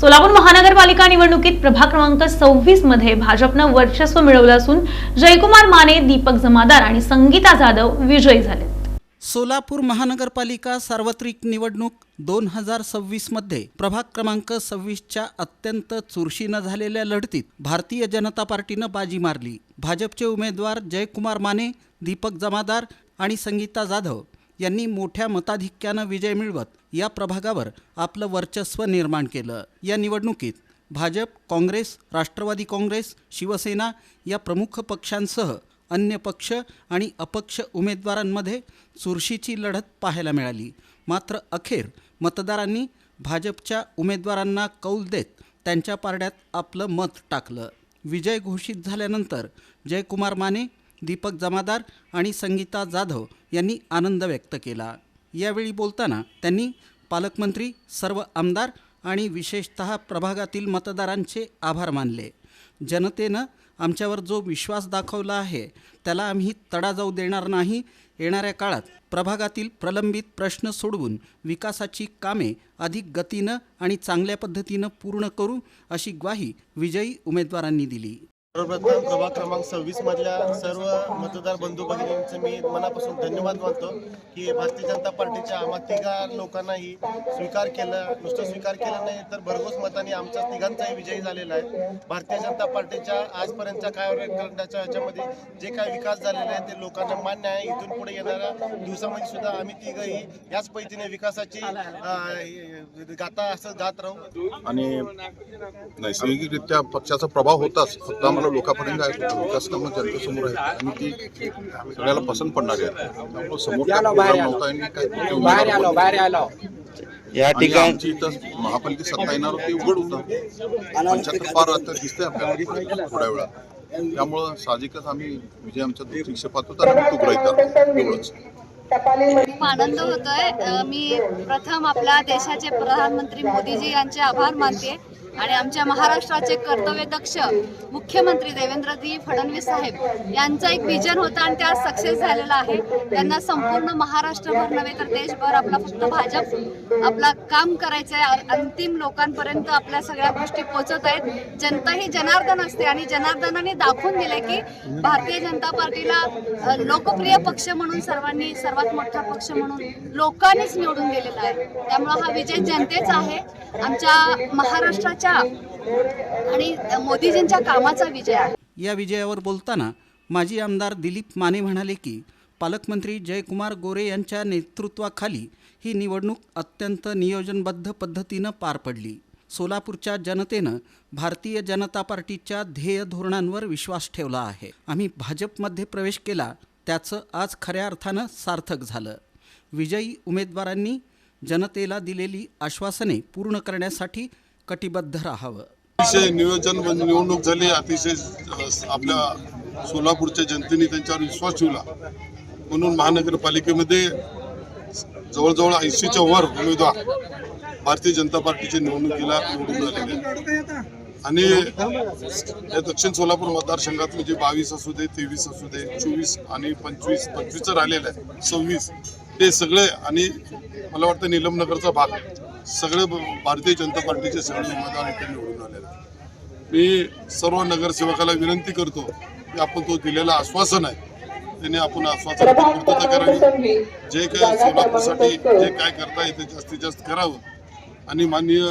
सोलापूर महानगरपालिका निवडणुकीत प्रभाग क्रमांक सव्वीसमध्ये भाजपनं वर्चस्व मिळवलं असून जयकुमार माने दीपक जमादार आणि संगीता जाधव विजयी झाले. सोलापूर महानगरपालिका सार्वत्रिक निवडणूक दोन हजार सव्वीसमध्ये प्रभाग क्रमांक सव्वीसच्या अत्यंत चुरशीनं झालेल्या लढतीत भारतीय जनता पार्टीनं बाजी मारली. भाजपचे उमेदवार जयकुमार माने दीपक जमादार आणि संगीता जाधव यांनी मोठ्या मताधिक्यानं विजय मिळवत या प्रभागावर आपलं वर्चस्व निर्माण केलं. या निवडणुकीत भाजप काँग्रेस राष्ट्रवादी काँग्रेस शिवसेना या प्रमुख पक्षांसह अन्य पक्ष आणि अपक्ष उमेदवारांमध्ये चुरशीची लढत पाहायला मिळाली. मात्र अखेर मतदारांनी भाजपच्या उमेदवारांना कौल देत त्यांच्या पारड्यात आपलं मत टाकलं. विजय घोषित झाल्यानंतर जयकुमार माने दीपक जमादार आणि संगीता जाधव यांनी आनंद व्यक्त केला. यावेळी बोलताना त्यांनी पालकमंत्री सर्व आमदार आणि विशेषत प्रभागातील मतदारांचे आभार मानले. जनतेनं आमच्यावर जो विश्वास दाखवला आहे त्याला आम्ही तडा जाऊ देणार नाही. येणाऱ्या काळात प्रभागातील प्रलंबित प्रश्न सोडवून विकासाची कामे अधिक गतीनं आणि चांगल्या पद्धतीनं पूर्ण करू अशी ग्वाही विजयी उमेदवारांनी दिली. सर्वप्रथम प्रभाग क्रमांक सव्वीस मधल्या सर्व मतदार बंधू भगिनींचे मी मनापासून धन्यवाद मानतो की भारतीय जनता पार्टीच्या आम्हा तिघा लोकांनाही स्वीकार केलं नुसतं स्वीकार केलं नाही तर भरघोस मताने आमच्या तिघांचाही विजयी झालेला आहे. भारतीय जनता पार्टीच्या आजपर्यंतच्या कार्यकाळाच्या ह्याच्यामध्ये जे काय विकास झालेला आहे ते लोकांना मान्य आहे. इथून पुढे येणाऱ्या दिवसामध्ये सुद्धा आम्ही तिघही याच पद्धतीने विकासाची गाता गाथा असं गात राहू. आणि नैसर्गिकरित्या पक्षाचा प्रभाव होताच. आम्हाला लोकांपर्यंत आहे विकास कामं जनतेसमोर आहेत. आणि ती सगळ्याला पसंत पडणारी आहेत त्यामुळे समोर काय नव्हता आणि कुठे उमेदवार आलो. बाहेर आलो या ठिकाणी महापालिकेत सत्ता येणार होती उघड होतं. पंच्याहत्तर पार आता दिसतंय आपल्याला थोड्या वेळात. त्यामुळं साहजिकच आम्ही विजय आमच्या दृष्टिक्षेपात होता आणि तो ग्रहित. एवढंच. खूप आनंद होतोय. मी प्रथम आपल्या देशाचे प्रधानमंत्री मोदीजी यांचे आभार मानते. आणि आमच्या महाराष्ट्राचे कर्तव्यदक्ष मुख्यमंत्री देवेंद्रजी फडणवीस साहेब यांचा एक विजन होता आणि त्या सक्सेस झालेला आहे. त्यांना संपूर्ण महाराष्ट्रभर नव्हे तर देशभर आपला फक्त भाजप आपला काम करायचं आहे अंतिम लोकांपर्यंत आपल्या सगळ्या गोष्टी पोहोचत आहेत. जनता ही जनार्दन असते आणि जनार्दनाने दाखवून दिले की भारतीय जनता पार्टीला लोकप्रिय पक्ष म्हणून सर्वांनी सर्वात मोठा पक्ष म्हणून लोकांनीच निवडून दिलेला आहे. त्यामुळे हा विजय जनतेचा आहे. आमच्या महाराष्ट्राच्या आणि मोदीजींच्या कामाचा विजय आहे. या विजयावर बोलताना माजी आमदार दिलीप माने म्हणाले की पालकमंत्री जयकुमार गोरे यांच्या नेतृत्वाखाली ही निवडणूक अत्यंत नियोजनबद्ध पद्धतीनं पार पडली. सोलापूरच्या जनतेनं भारतीय जनता पार्टीच्या ध्येय धोरणांवर विश्वास ठेवला आहे. आम्ही भाजपमध्ये प्रवेश केला त्याचं आज खऱ्या अर्थानं सार्थक झालं. विजयी उमेदवारांनी जनतेला दिलेली आश्वासने पूर्ण करण्यासाठी कटिबद्ध राहावं. अतिशय नियोजन निवडणूक झाली अतिशय आपल्या सोलापूरच्या जनतेने त्यांच्यावर विश्वास ठेवला. म्हणून महानगरपालिकेमध्ये जवळजवळ ऐंशीच्या वर उमेदवार भारतीय जनता पार्टीच्या निवडणुकीला निवडून आलेले आणि या दक्षिण सोलापूर मतदारसंघात म्हणजे बावीस असू दे तेवीस असू दे चोवीस आणि पंचवीस पंचवीसचं राहिलेलं आहे सव्वीस ते सगळे आणि मला वाटतं निलमनगरचा भाग सगळे भारतीय जनता पार्टीचे सगळे उमेदवार इथे निवडून आलेले आहेत. मी सर्व नगरसेवकाला विनंती करतो की आपण तो दिलेला आश्वासन आहे. त्याने आपण आश्वासन पूर्तता करावी जे काय सोलापूरसाठी जे काय करता येते जास्तीत जास्त करावं. आणि माननीय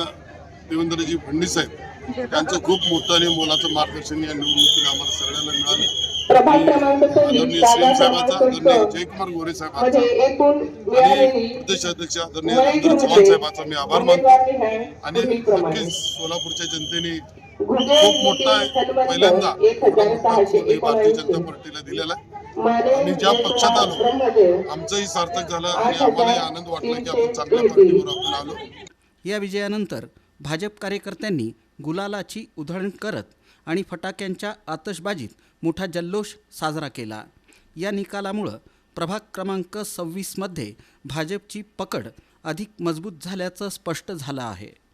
देवेंद्रजी फडणवीस साहेब त्यांचं खूप मोठं आणि मोलाचं मार्गदर्शन या निवडणुकीला आम्हाला सगळ्यांना मिळालं. प्रभाग क्रमांक सव्वीस साहेबांचा क्रमांकमध्ये एकूण आणि मिळालेली आदरणीय चव्हाण मी आभार मानतो. आणि. नक्कीच सोलापूरच्या जनतेने खूप मोठा पहिल्यांदा एक हजार सहाशे भारतीय जनता पार्टीला दिलेला आहे. आम्ही ज्या पक्षात आलो, आमचंही सार्थक झालं आणि आम्हालाही आनंद वाटला की आपण चांगल्या पार्टीवर आपण आलो. या विजयानंतर भाजप कार्यकर्त्यांनी गुलालाची उधळण करत आणि फटाक्यांच्या आतषबाजीत मोठा जल्लोष साजरा केला. या निकालामुळं प्रभाग क्रमांक सव्वीसमध्ये भाजपची पकड अधिक मजबूत झाल्याचं स्पष्ट झालं आहे.